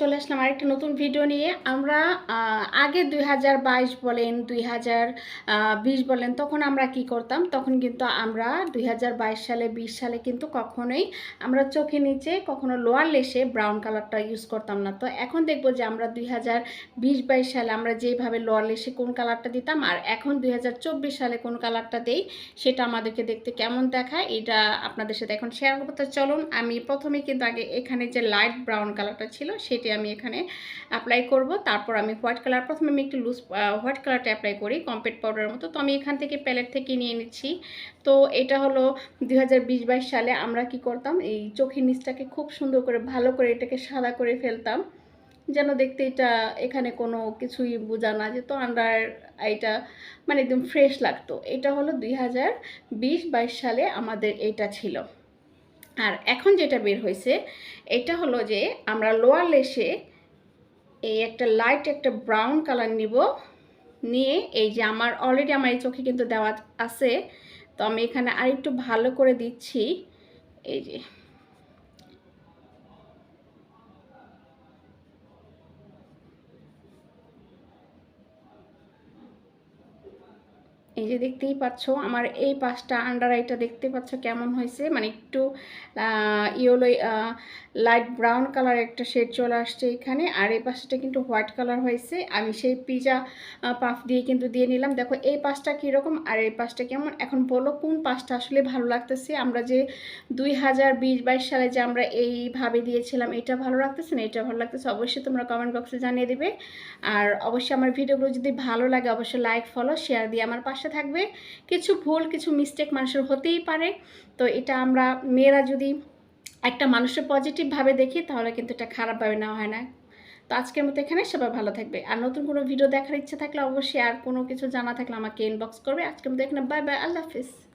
চলে আসলাম আরেকটা নতুন ভিডিও নিয়ে। আমরা আগে দুই হাজার বাইশ বলেন, দুই হাজার বিশ বলেন, তখন আমরা কি করতাম? তখন কিন্তু আমরা দুই হাজার বাইশ সালে, বিশ সালে কিন্তু কখনোই আমরা চোখে নিচে কখনো লোয়ার লেসে ব্রাউন কালারটা ইউজ করতাম না। তো এখন দেখব যে আমরা দুই হাজার সালে আমরা যেভাবে লোয়ার লেসে কোন কালারটা দিতাম, আর এখন দুই হাজার চব্বিশ সালে কোন কালারটা দেই, সেটা আমাদেরকে দেখতে কেমন দেখায়, এটা আপনাদের সাথে এখন শেয়ার করব। তো চলুন, আমি প্রথমে কিন্তু আগে এখানে যে লাইট ব্রাউন কালারটা ছিল, সেটি আমি এখানে অ্যাপ্লাই করব। তারপর আমি হোয়াইট কালার প্রথমে আমি একটু লুজ হোয়াইট কালারটা অ্যাপ্লাই করি কম্পেট পাউডারের মতো। তো আমি এখান থেকে প্যালেট থেকে নিয়ে নিচ্ছি। তো এটা হলো দুই হাজার সালে আমরা কি করতাম, এই চোখের নিচটাকে খুব সুন্দর করে, ভালো করে এটাকে সাদা করে ফেলতাম। যেন দেখতে এটা, এখানে কোনো কিছুই বোঝা না যেত আন্ডার এটা মানে একদম ফ্রেশ লাগতো। এটা হলো দুই হাজার বিশ বাইশ সালে আমাদের এটা ছিল। আর এখন যেটা বের হয়েছে, এটা হলো যে আমরা লোয়ার লেসে এই একটা লাইট একটা ব্রাউন কালার নিব। নিয়ে এই যে আমার অলরেডি আমার এই চোখে কিন্তু দেওয়া আছে। তো আমি এখানে আরেকটু ভালো করে দিচ্ছি। এই যে এই যে দেখতেই পাচ্ছ, আমার এই পাশটা আন্ডার আইটা দেখতে পাচ্ছ কেমন হয়েছে? মানে একটু ইয়েলো লাইট ব্রাউন কালার একটা শেড চলে আসছে এখানে, আর এই পাশটা কিন্তু হোয়াইট কালার হয়েছে। আমি সেই পিজা পাফ দিয়ে কিন্তু দিয়ে নিলাম। দেখো, এই পাশটা কীরকম আর এই পাশটা কেমন? এখন বলো কোন পাশটা আসলে ভালো লাগতেছে? আমরা যে দুই হাজার বিশ বাইশ সালে যে আমরা এইভাবে দিয়েছিলাম, এটা ভালো লাগতেছে না এটা ভালো লাগতেছে? অবশ্যই তোমরা কমেন্ট বক্সে জানিয়ে দেবে। আর অবশ্যই আমার ভিডিওগুলো যদি ভালো লাগে, অবশ্যই লাইক ফলো শেয়ার দিয়ে আমার পাশে থাকবে। কিছু ভুল, কিছু মিস্টেক মানুষের হতেই পারে। তো এটা আমরা মেয়েরা যদি একটা মানুষের পজিটিভভাবে দেখি, তাহলে কিন্তু এটা খারাপভাবে নেওয়া হয় না। তো আজকের মতো এখানে সবাই ভালো থাকবে। আর নতুন কোনো ভিডিও দেখার ইচ্ছা থাকলে অবশ্যই আর কোনো কিছু জানা থাকলে আমাকে ইনবক্স করবে। আজকের মতো এখানে বাই বাই আল্লাহ হাফিজ।